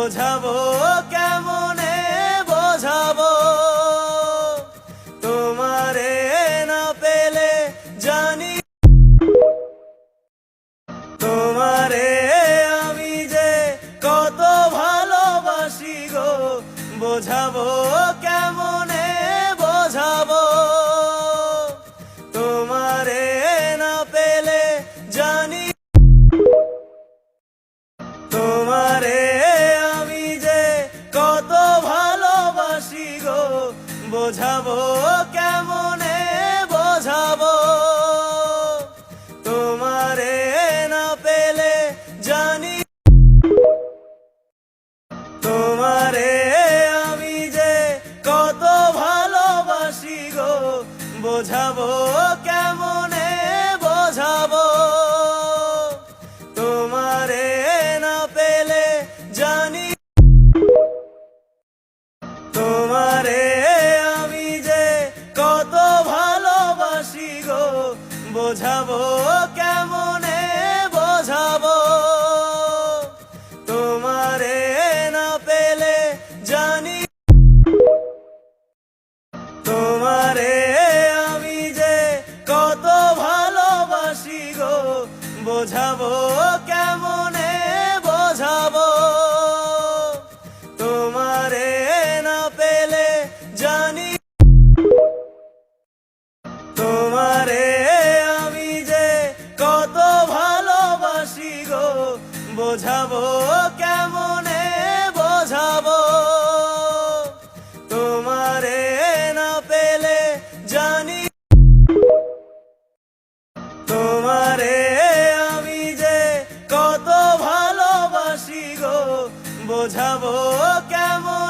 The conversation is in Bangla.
বোঝাবো, কেমনে বোঝাবো? তোমারে না পেলে জানি তোমারে আমি যে কত ভালোবাসি গো। বোঝাবো কেমন বোঝাবো কেমনে বোঝাবো? তোমারে না পেলে জানি তোমারে আমি যে কত ভালোবাসি গো। বোঝাবো বোঝাবো, কেমনে বোঝাবো? তোমারে না পেলে জানি তোমারে আমি যে কত ভালোবাসি গো। বোঝাবো কেমনে বোঝাবো, কেমনে বোঝাবো? তোমারে না পেলে জানি তোমারে আমি যে কত ভালোবাসি গো। বোঝাবো কেমন